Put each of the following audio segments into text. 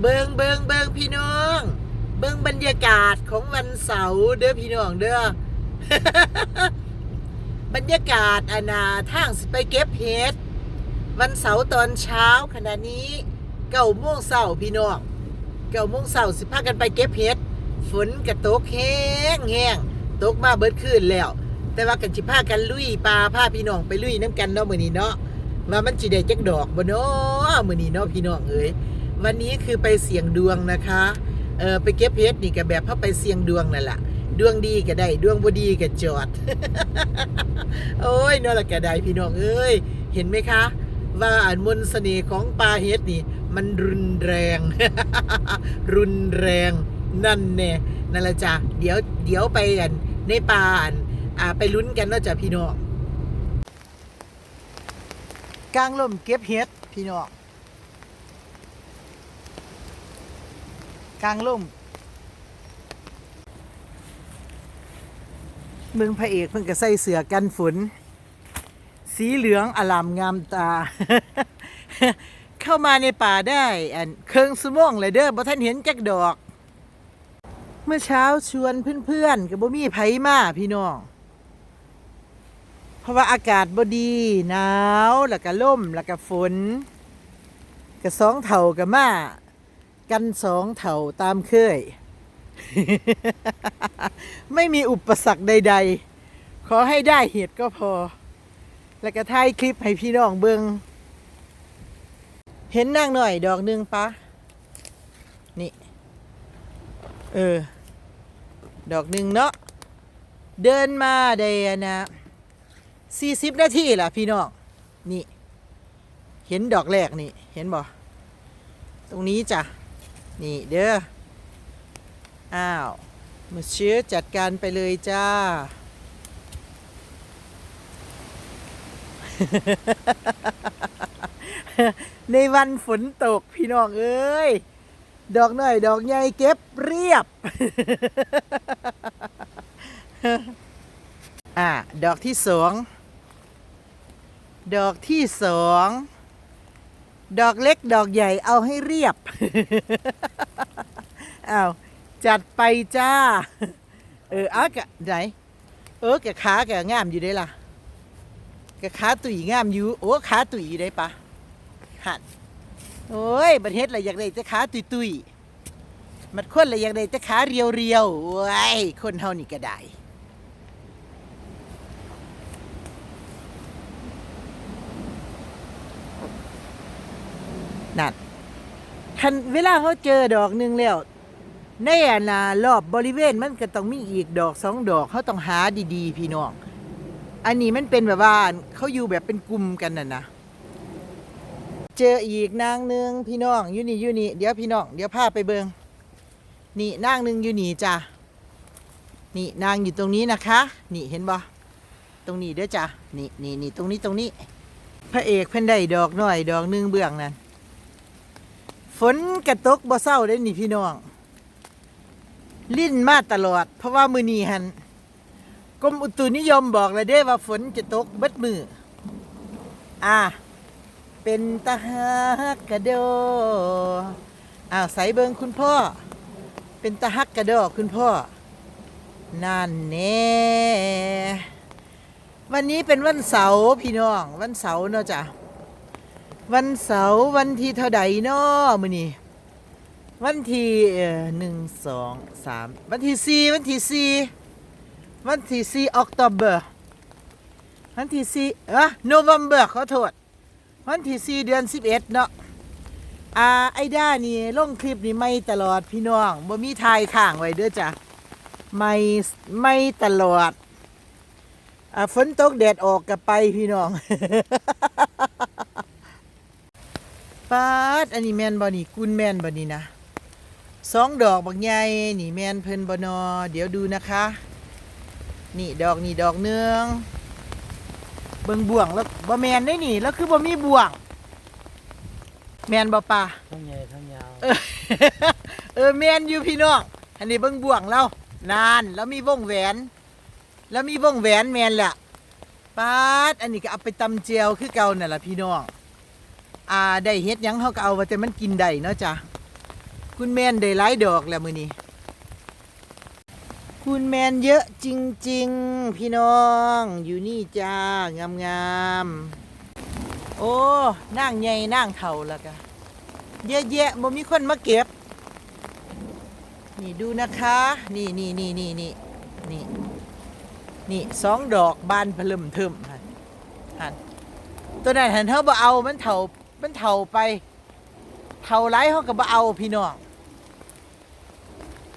เบิงเบิงเบิงพี่น้อง เบิงบรรยากาศของวันเสาร์เด้อพี่น้องเด้อบรรยากาศอานาทางสไปเก็บเห็ดวันเสาร์ตอนเช้าขณะนี้เก้าโมงเสาร์พี่น้องเก้าโมงเสาร์สิพากันไปเก็บเห็ดฝนกระตกแห้งแห้งตกมาเบิดคืนแล้ว แต่ว่ากันสิพากันลุยปลาพาพี่น้องไปลุยน้ำกันเนาะมื้อนี้เนาะว่ามันสิได้จักดอกบ่เนาะมื้อนี้เนาะพี่น้องเอ้ย วันนี้คือไปเสี่ยงดวงนะคะเออไปเก็บเห็ดนี่ก็แบบเฮาไปเสี่ยงดวงนั่นแหละดวงดีก็ได้ดวงบ่ดีก็จอด โอ้ยเนาะละก็ได้พี่น้องเอ้ยเห็นไหมคะ ว่าอันมนต์เสน่ห์ของปลาเฮ็ดนี่ มันรุนแรง รุนแรงนั่นแน่นั่นละจ้ะเดี๋ยวเดี๋ยวไปกันในป่านอ่าไปลุ้นกันเนาะจ้ะพี่น้องกลางลมเก็บเฮ็ดพี่น้อง กลางลมเมืองพระเอกเพิ่งก็ใส่เสื้อกันฝน สีเหลืองอลามงามตา เข้ามาในป่าได้อันเคิงสมองเลยเด้อบ่ท่านเห็นจักดอก เมื่อเช้าชวนเพื่อนๆกับบ่มีไผมาพี่น้องเพราะว่าอากาศบ่ดีหนาวแล้วก็ล่มแล้วก็ฝนก็สองเท่ากับมา กันสองเท่าตามเคย ไม่มีอุปสรรคใด ๆ ขอให้ได้เหตุก็พอ แล้วก็ถ่ายคลิปให้พี่น้องเบิงเห็นนางหน่อยดอกหนึ่งปะนี่ เออ ดอกหนึ่งเนาะเดินมาได้นะสี่สิบนาทีล่ะพี่น้องนี่ เห็นดอกแรกนี่ เห็นบ่ตรงนี้จ้ะ นี่เด้อ อ้าวมาเชื้อจัดการไปเลยจ้า ในวันฝนตกพี่น้องเอ้ย ดอกหน่อย ดอกใหญ่เก็บเรียบ อ่าดอกที่สอง ดอกที่สอง ดอกเล็กดอกใหญ่เอาให้เรียบอ้าวจัดไปจ้า เออเอากะไหน เออแกขาแกงามอยู่ได้ล่ะแกขาตุ๋ยงามอยู่ โอ้ขาตุ๋ยอยู่ได้ปะหันโอ้ยประเทศอะไรอยากได้จะขาตุยตุยๆมันคนอะไรอยากได้จะขาเรียวเรียวๆโอ้ยคนเฮานี่ก็ได้ นั่นคันเวลาเขาเจอดอกหนึ่งแล้วในอนนารอบบริเวณมันก็ต้องมีอีกดอกสองดอกเขาต้องหาดีๆ พี่น้องอันนี้มันเป็นแบบว่าเขาอยู่แบบเป็นกลุ่มกันน่ะนะเจออีกนางหนึ่งพี่น้องอยู่นี่อยู่นี่เดี๋ยวพี่น้องเดี๋ยวพาไปเบิงนี่นางหนึ่งอยู่นี่จ้ะนี่นางอยู่ตรงนี้นะคะ นี่เห็นบ่ตรงนี้เด้อจ้ะนี่นี่นี่ตรงนี้ตรงนี้ พระเอกเพิ่นได้ดอกหน่อยดอกหนึ่งเบื้องนั่น ฝนกระตกบ่เศร้าได้นี่พี่น้อง ลิ้นมาตลอด เพราะว่ามือนีหันกรมอุตุนิยมบอกเลยเด้ว่าฝนจะตกเบิดมือ อ่า เป็นตาฮักกระโดอ้าวใสเบิงคุณพ่อ เป็นตาฮักกระโดคุณพ่อ นั่นแน่วันนี้เป็นวันเสาร์พี่น้อง วันเสาร์เนาะจ้ะ วันเสาร์วันที่เท่าใดเนาะมื้อนี้วันที่หนึ่งสองสามวันที่สี่วันที่สี่วันที่สี่ออกตเบอร์วันที่สี่เออโนเวมเบอร์ขอโทษ วันที่สี่เดือนสิบเอ็ดเนาะอ่าไอ้ด้านี่ลงคลิปนี่ไม่ตลอดพี่น้องบ่มีทายข้างไว้เด้อจ้ะไม่ไม่ตลอดอ่าฝนตกแดดออกกับไปพี่น้อง ปาดอันนี้แมนบ่นี่กุนแมนบ่นี่นะสองดอกบักใหญ่นี่แมนเพิ่นบ่นอเดี๋ยวดูนะคะ นี่ดอกนี่ดอกเนืองเบิ่งบ่วงแล้วบ่แมนได้นี่ แล้วคือบ่มีบ่วง แมนบ่ป่าทั้งใหญ่ทั้งยาวเออเออแมนอยู่พี่น้องอันนี้เบิ่งบ่วงเรานานแล้วมีวงแหวน แล้วมีวงแหวนแมนแหละปาดอันนี้ก็เอาไปตำเจียวคือเก่านั่นล่ะพี่น้อง อ่าได้เฮ็ดหยังเฮาก็เอาว่าแต่มันกินได้เนาะจ้ะคุณแมนได้หลายดอกแล้วมือนี้คุณแมนเยอะจริงๆ พี่น้องอยู่นี่จ้างามๆโอ้นั่งใหญ่นั่งเท่าแล้วกะเยอะแยะบ่มีคนมาเก็บ นี่ดูนะคะ นี่นี่นี่นี่นี่นี่นี่สองดอกบานพลึมเทิมหันหันตัวนั้นหันเธอบ่เอามันเถ่า มันเถ่าไปเท่าไรเขาก็บ่เอาพี่น้อง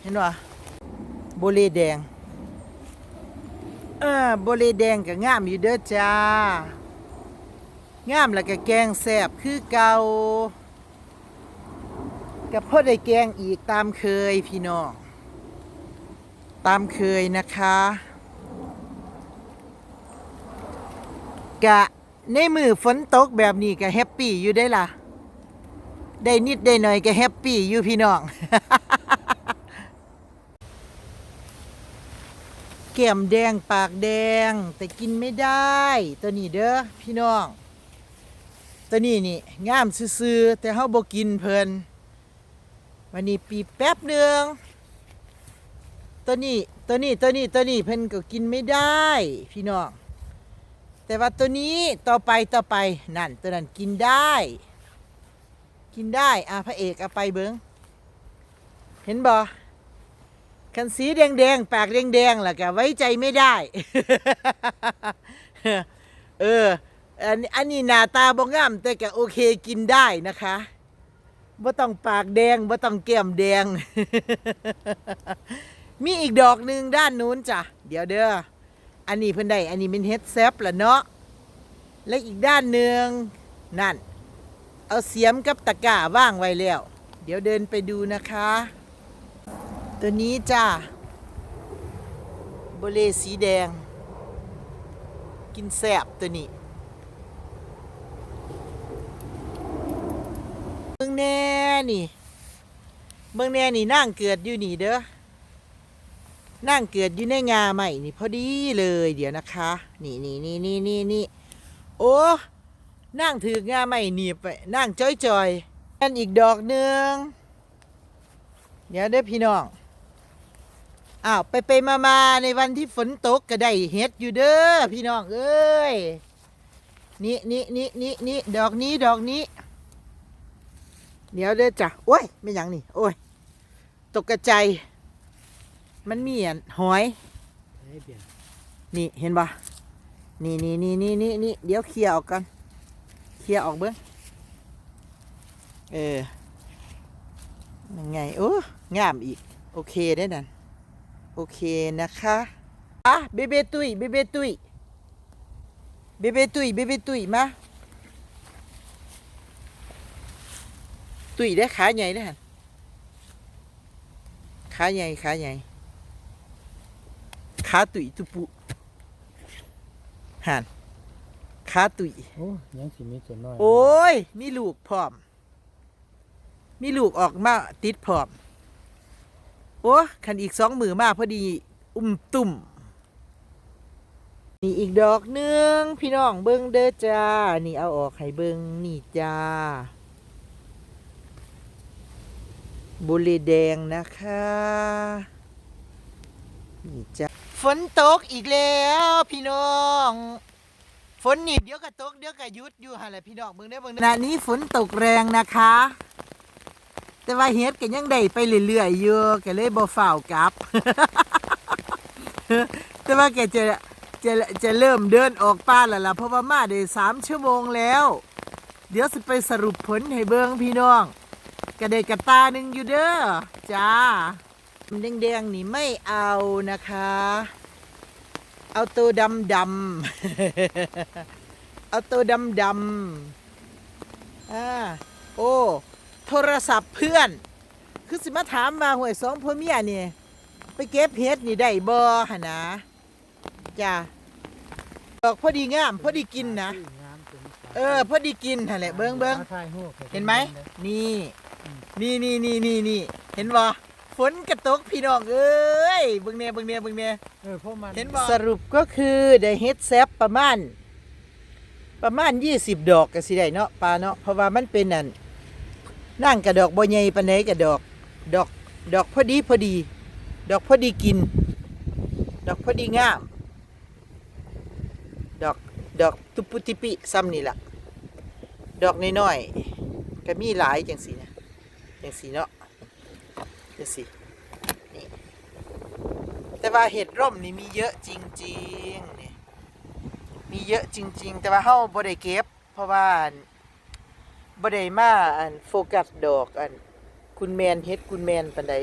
เห็นว่โบเลแดง เออโบเลแดงก็งามอยู่เด้อจ้า งามแล้วก็แกงแซบคือเก่ากับพ่อได้แกงอีกตามเคยพี่น้อง ตามเคยนะคะ กะ ในมือฝนตกแบบนี้ก็แฮปปี้อยู่ได้ล่ะ ได้นิดได้หน่อยก็แฮปปี้อยู่พี่น้อง แก้มแดงปากแดง แต่กินไม่ได้ ตัวนี้เด้อพี่น้อง ตัวนี้นี่งามซื่อแต่เฮาบ่กินเพิ่นวันนี้ปีแป๊บหนึ่งตัวนี้ตัวนี้ตัวนี้ตัวนี้เพิ่นก็กินไม่ได้ พี่น้อง แต่ว่าตัวนี้ต่อไปต่อไปนั่นตัวนั้นกินได้ กินได้อะพระเอกเอาไปเบิงเห็นบ่คันสีแดงๆปากแดงๆล่ะก็ไว้ใจไม่ได้ เอออันอันนี้หน้าตาบ่งามแต่ก็โอเคกินได้นะคะบ่ต้องปากแดงบ่ต้องแก้มแดง มีอีกดอกหนึ่งด้านนู้นจ้ะ เดี๋ยวเด้อ อันนี้เพิ่นได้อันนี้เป็นเฮดแซปละเนาะและอีกด้านหนึ่งนั่น เอาเสียมกับตะกร้าว่างไว้แล้ว เดี๋ยวเดินไปดูนะคะ ตัวนี้จ้าโบเลสีแดง กินแสบตัวนี้เบิ่งแน่นี่เบิ่งแน่นี่นั่งเกิดอยู่นี่เด้อ นั่งเกิดอยู่ในงาใหม่นี่พอดีเลยเดี๋ยวนะคะ นี่นี่นี่นี่นี่นี่โอ้นั่งถืองาไม่หนีบไปนั่งจ้อยจอยๆอันอีกดอกหนึ่งเดี๋ยวเด้อพี่น้องอ้าวไปไปมามาในวันที่ฝนตกก็ได้เฮ็ดอยู่เด้อพี่น้องเอ้ยนี่นี่นี่นี่นี่ดอกนี้ดอกนี้ เดี๋ยวเด้อจ้ะโอ้ยไม่ยังนี่โอ้ยตกกระใจาย มันมีอันหอย ให้เปลี่ยนนี่เห็นปะนี่นี่นี่นี่นี่นี่เดี๋ยวเคลียร์ออกกันเคลียร์ออกเบิ้งเออยังไงโอ้งามอีก โอเคได้นั่นโอเคนะคะอะเบเบตุยเบเบตุยเบเบตุยเบเบตุยมาตุยได้ขาใหญ่ได้อหั่นขาใหญ่ขาใหญ่ ขาตุยตุปุหันขาตุยโอ้ยังสิมีตัวน้อย โอ้ย มีลูกพร้อม มีลูกออกมาติดพร้อม โอ้คันอีกสองมือมาพอดี อุ้มตุ่มนี่อีกดอกหนึง พี่น้องเบิ้งเด้อจ้า นี่เอาออกให้เบิ้งนี่จ้า บุหรีแดงนะคะ นี่จ้า ฝนตกอีกแล้วพี่น้อง ฝนหนี่เดี๋ยวก็ตกเดี๋ยวก็หยุดอยู่หั่นแหละพี่น้องเบิ่งได้อเบิ่งได้อขณะนี้ฝนตกแรงนะคะ แต่ว่าเฮ็ดก็ยังได้ไปเรื่อยๆอยู่ก็เลยบ่ฝ้าวกลับ แต่ว่าแกจะจะจะเริ่มเดินออกป่าแล้วล่ะเพราะว่ามาได้สามชั่วโมงแล้ว เดี๋ยวสิไปสรุปผลให้เบิ่งพี่น้องก็ได้กระตาหนึ่งอยู่เด้อจ้า แดงๆนี่ไม่เอานะคะ เอาตัวดำดำเอาตัวดำดำอ่าโอ้โทรศัพท์เพื่อน คือสิมาถามว่าหวยสองพ่อเมียนี่ไปเก็บเห็ดนี่ได้บ่หนนะจ้าดอกพอดีงาม พอดีกินนะ เออ พอดีกินหั่นแหละเบิ้งเบิ้งเห็นไหมนี่ นี่นี่นี่นี่นี่เห็นบ่ ฝนกระตกพี่น้องเอ้ยเบิ่งเนี่ยเบิ่งเนี่ยเบิ่งเนี่ยเออพวกมันเห็นบ่สรุปก็คือได้เฮ็ดแซปประมาณ ประมาณ 20 ดอกก็สิได้เนาะปลาเนาะเพราะว่ามันเป็นนั่นนั่งกระดอกบ่ใหญ่ปานใดกระดอก ดอกดอกพอดีพอดี ดอกพอดีกิน ดอกพอดีงาม ดอกดอกตุปุติปิซ้ำนี่ล่ะ ดอกน้อยๆก็มีหลายจังสีนะจังสีเนาะ จสินี่แต่ว่าเห็ดร่มนี่มีเยอะจริงๆนี่มีเยอะจริง ๆ แต่ว่าเฮาบ่ได้เก็บ เพราะว่าบ่ได้มาอันโฟกัสดอกอันคุณแมนเฮ็ดคุณแมนปานใด